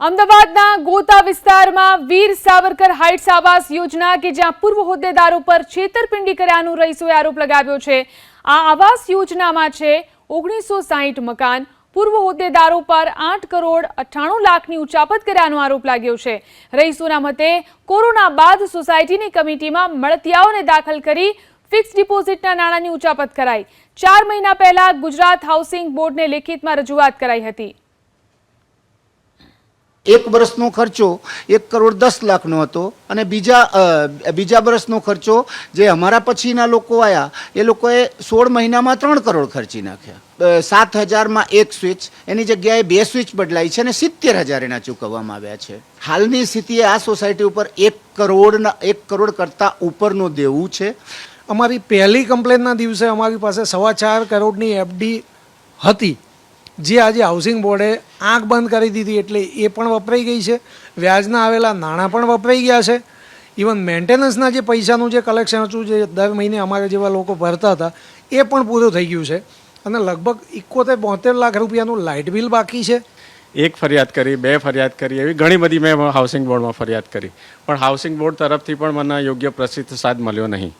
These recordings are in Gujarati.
અમદાવાદના ગોતા વિસ્તારમાં વીર સાવરકર હાઇટ્સ આવાસ યોજના કે જ્યાં પૂર્વ હોદ્દેદારો પર છેતરપિંડી કર્યાનું રહીશોએ આરોપ લગાવ્યો છે. આ આવાસ યોજનામાં છે ઓગણીસો સાહીઠ મકાન. પૂર્વ હોદ્દેદારો પર આઠ કરોડ અઠ્ઠાણું લાખની ઉચાપત કર્યાનો આરોપ લાગ્યો છે. રહીશોના મતે કોરોના બાદ સોસાયટીની કમિટીમાં મળતિયાઓને દાખલ કરી ફિક્સ ડિપોઝિટના નાણાંની ઉચાપત કરાઈ. ચાર મહિના પહેલા ગુજરાત હાઉસિંગ બોર્ડને લેખિતમાં રજૂઆત કરાઈ હતી. એક વર્ષનો ખર્ચો એક કરોડ દસ લાખનો હતો અને બીજા બીજા વર્ષનો ખર્ચો જે અમારા પછીના લોકો આવ્યા એ લોકોએ સોળ મહિનામાં ત્રણ કરોડ ખર્ચી નાખ્યા. સાત હજારમાં એક સ્વિચ, એની જગ્યાએ બે સ્વિચ બદલાઈ છે અને સિત્તેર હજાર એના ચૂકવવામાં આવ્યા છે. હાલની સ્થિતિએ આ સોસાયટી ઉપર એક કરોડના એક કરોડ કરતાં ઉપરનું દેવું છે. અમારી પહેલી કમ્પ્લેનના દિવસે અમારી પાસે સવા ચાર કરોડની એફડી હતી. જે આજે હાઉસિંગ બોર્ડે આંખ બંધ કરી દીધી એટલે એ પણ વપરાઈ ગઈ છે. વ્યાજના આવેલા નાણાં પણ વપરાઈ ગયા છે. ઇવન મેન્ટેનન્સના જે પૈસાનું જે કલેક્શન હતું, જે દર મહિને અમારા જેવા લોકો ભરતા હતા, એ પણ પૂરું થઈ ગયું છે. અને લગભગ ઇકોતેર બોતેર લાખ રૂપિયાનું લાઇટ બિલ બાકી છે. એક ફરિયાદ કરી, બે ફરિયાદ કરી, એવી ઘણી બધી મેં હાઉસિંગ બોર્ડમાં ફરિયાદ કરી. પણ હાઉસિંગ બોર્ડ તરફથી પણ મને યોગ્ય પ્રતિસાદ મળ્યો નહીં.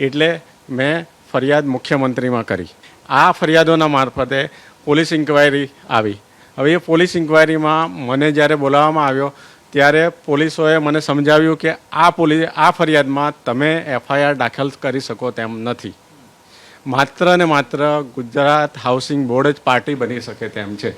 એટલે મેં ફરિયાદ મુખ્યમંત્રીમાં કરી. આ ફરિયાદોના મારફતે પોલીસ ઇન્કવાયરી આવી. હવે એ પોલીસ ઇન્કવાયરીમાં મને જ્યારે બોલાવવામાં આવ્યો, ત્યારે પોલીસોએ મને સમજાવ્યું કે આ પોલીસ આ ફરિયાદમાં તમે એફઆઈઆર દાખલ કરી શકો તેમ નથી. માત્ર ને માત્ર ગુજરાત હાઉસિંગ બોર્ડ જ પાર્ટી બની શકે તેમ છે.